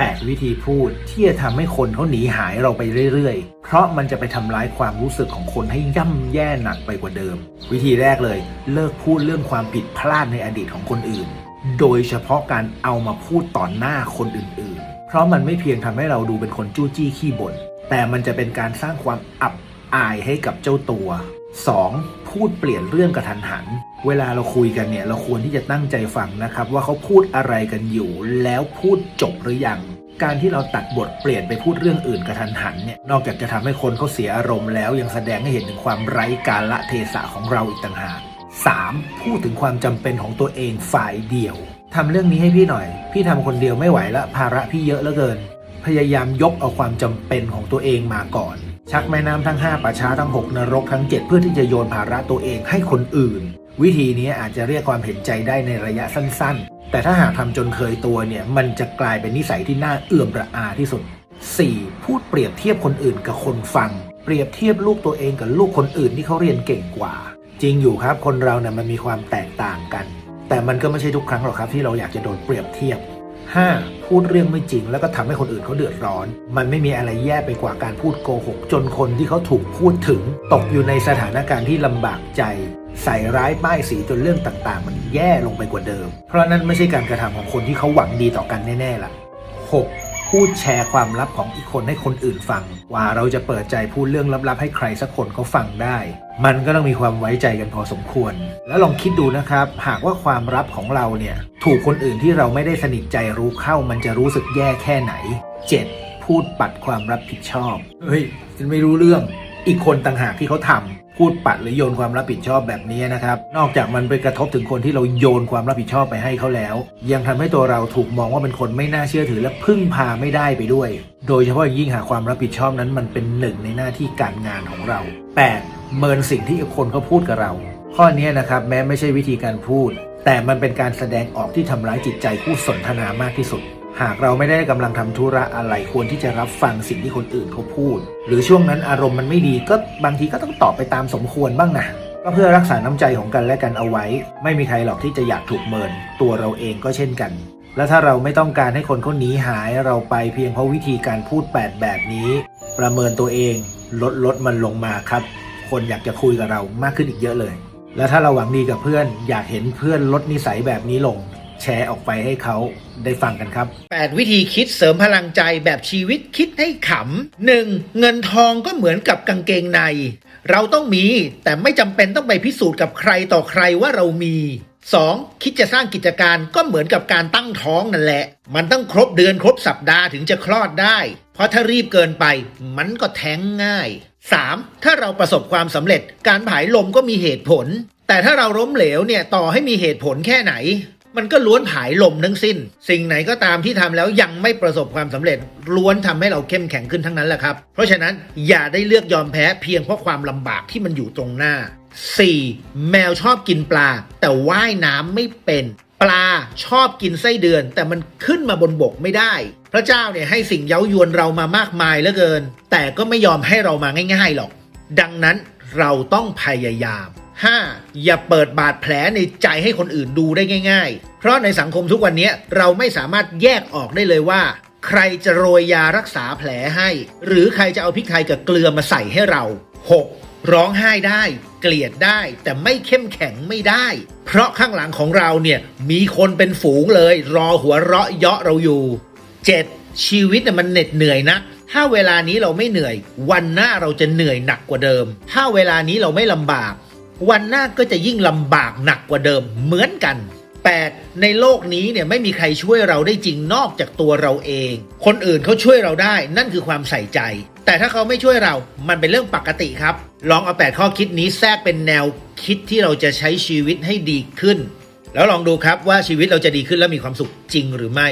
8 วิธีพูดที่จะทำให้คนเขาหนีหายเราไปเรื่อยๆ เพราะมันจะไปทำร้ายความรู้สึกของคนให้ย่ำแย่หนักไปกว่าเดิม วิธีแรกเลย เลิกพูดเรื่องความผิดพลาดในอดีตของคนอื่น โดยเฉพาะการเอามาพูดต่อหน้าคนอื่นๆ เพราะมันไม่เพียงทำให้เราดูเป็นคนจู้จี้ขี้บ่น แต่มันจะเป็นการสร้างความอับอายให้กับเจ้าตัว 2. พูดเปลี่ยนเรื่องกระทันหัน เวลาเราคุยกันเนี่ย เราควรที่จะตั้งใจฟังนะครับ ว่าเขาพูดอะไรกันอยู่ แล้วพูดจบหรือยังการที่เราตัดบทเปลี่ยนไปพูดเรื่องอื่นกระทันหันเนี่ยนอกจากจะทำให้คนเขาเสียอารมณ์แล้วยังแสดงให้เห็นถึงความไร้กาละเทศะของเราอีกต่างหาก 3. พูดถึงความจำเป็นของตัวเองฝ่ายเดียวทำเรื่องนี้ให้พี่หน่อย พี่ทำคนเดียวไม่ไหวละภาระพี่เยอะเหลือเกิน พยายามยกเอาความจำเป็นของตัวเองมาก่อน ชักแม่น้ำทั้ง 5ป่าช้าทั้ง 6 นรกทั้ง 7 เพื่อที่จะโยนภาระตัวเองให้คนอื่น วิธีนี้อาจจะเรียกความเห็นใจได้ในระยะสั้นๆ แต่ถ้าหากทำจนเคยตัวเนี่ย มันจะกลายเป็นนิสัยที่น่าเอื่อมระอาที่สุด 4. พูดเปรียบเทียบคนอื่นกับคนฟัง เปรียบเทียบลูกตัวเองกับลูกคนอื่นที่เขาเรียนเก่งกว่า จริงอยู่ครับคนเราเนี่ยมันมีความแตกต่างกัน แต่มันก็ไม่ใช่ทุกครั้งหรอกครับที่เราอยากจะโดนเปรียบเทียบ 5. พูดเรื่องไม่จริงแล้วก็ทำให้คนอื่นเขาเดือดร้อน มันไม่มีอะไรแย่ไปกว่าการพูดโกหก จนคนที่เขาถูกพูดถึง ตกอยู่ในสถานการณ์ที่ลำบากใจ ใส่ร้ายป้ายสีจนเรื่องต่างๆ มันแย่ลงไปกว่าเดิม เพราะนั่นไม่ใช่การกระทำของคนที่เขาหวังดีต่อกันแน่ๆล่ะ 6. พูดแชร์ความลับของอีกคนให้คนอื่นฟัง ว่าเราจะเปิดใจพูดเรื่องลับๆ ให้ใครสักคนเขาฟังได้ มันก็ต้องมีความไว้ใจกันพอสมควร แล้วลองคิดดูนะครับ หากว่าความลับของเราเนี่ย ถูกคนอื่นที่เราไม่ได้สนิทใจรู้เข้า มันจะรู้สึกแย่แค่ไหน 7. พูดปัดความรับผิดชอบ เฮ้ยฉันไม่รู้เรื่อง อีกคนต่างหากที่เขาทำ พูดปัดหรือโยนความรับผิดชอบแบบนี้นะครับ นอกจากมันไปกระทบถึงคนที่เราโยนความรับผิดชอบไปให้เขาแล้ว ยังทำให้ตัวเราถูกมองว่าเป็นคนไม่น่าเชื่อถือและพึ่งพาไม่ได้ไปด้วย โดยเฉพาะยิ่งหาความรับผิดชอบนั้นมันเป็นหนึ่งในหน้าที่การงานของเรา 8. เมินสิ่งที่คนเขาพูดกับเรา ข้อนี้นะครับแม้ไม่ใช่วิธีการพูด แต่มันเป็นการแสดงออกที่ทำร้ายจิตใจผู้สนทนามากที่สุด หากเราไม่ได้กำลังทำธุระอะไรควรที่จะรับฟังสิ่งที่คนอื่นเขาพูด หรือช่วงนั้นอารมณ์มันไม่ดีก็บางทีก็ต้องตอบไปตามสมควรบ้างนะก็เพื่อรักษาน้ำใจของกันและกันเอาไว้ ไม่มีใครหรอกที่จะอยากถูกเมิน ตัวเราเองก็เช่นกัน และถ้าเราไม่ต้องการให้คนเขาหนีหายเราไปเพียงเพราะวิธีการพูดแปดแบบนี้ ประเมินตัวเองลดลดมันลงมาครับ คนอยากจะคุยกับเรามากขึ้นอีกเยอะเลย แล้วถ้าเราหวังดีกับเพื่อน อยากเห็นเพื่อนลดนิสัยแบบนี้ลง แชร์ออกไปให้เขาได้ฟังกันครับ 8 วิธีคิดเสริมพลังใจแบบชีวิตคิดให้ขำ 1. เงินทองก็เหมือนกับกางเกงใน เราต้องมี แต่ไม่จำเป็นต้องไปพิสูจน์กับใครต่อใครว่าเรามี 2. คิดจะสร้างกิจการก็เหมือนกับการตั้งท้องนั่นแหละ มันต้องครบเดือนครบสัปดาห์ถึงจะคลอดได้ เพราะถ้ารีบเกินไป มันก็แท้งง่าย 3. ถ้าเราประสบความสำเร็จ การผายลมก็มีเหตุผล แต่ถ้าเราล้มเหลวเนี่ยต่อให้มีเหตุผลแค่ไหน มันก็ล้วนผายลมทั้งสิ้น สิ่งไหนก็ตามที่ทำแล้วยังไม่ประสบความสำเร็จ ล้วนทำให้เราเข้มแข็งขึ้นทั้งนั้นแหละครับ เพราะฉะนั้นอย่าได้เลือกยอมแพ้เพียงเพราะความลำบากที่มันอยู่ตรงหน้า 4. แมวชอบกินปลา แต่ว่ายน้ำไม่เป็นปลาชอบกินไส้เดือน แต่มันขึ้นมาบนบกไม่ได้ พระเจ้าเนี่ยให้สิ่งเย้ายวนเรามามากมายเหลือเกิน แต่ก็ไม่ยอมให้เรามาง่ายๆหรอก ดังนั้นเราต้องพยายาม 5. อย่าเปิดบาดแผลในใจให้คนอื่นดูได้ง่าย ๆ เพราะในสังคมทุกวันนี้เราไม่สามารถแยกออกได้เลยว่า ใครจะโรยยารักษาแผลให้ หรือใครจะเอาพริกไทยกับเกลือมาใส่ให้เรา 6. ร้องไห้ได้ เกลียดได้ แต่ไม่เข้มแข็งไม่ได้ เพราะข้างหลังของเราเนี่ยมีคนเป็นฝูงเลย รอหัวเราะเยาะเราอยู่ 7. ชีวิตน่ะมันเหน็ดเหนื่อยนะถ้าเวลานี้เราไม่เหนื่อย วันหน้าเราจะเหนื่อยหนักกว่าเดิม ถ้าเวลานี้เราไม่ลำบาก วันหน้าก็จะยิ่งลำบากหนักกว่าเดิมเหมือนกัน 8. ในโลกนี้เนี่ยไม่มีใครช่วยเราได้จริงนอกจากตัวเราเอง คนอื่นเขาช่วยเราได้นั่นคือความใส่ใจ แต่ถ้าเขาไม่ช่วยเรา มันเป็นเรื่องปกติครับ ลองเอา 8 ข้อคิดนี้แทรกเป็นแนวคิดที่เราจะใช้ชีวิตให้ดีขึ้น แล้วลองดูครับว่าชีวิตเราจะดีขึ้นและมีความสุขจริงหรือไม่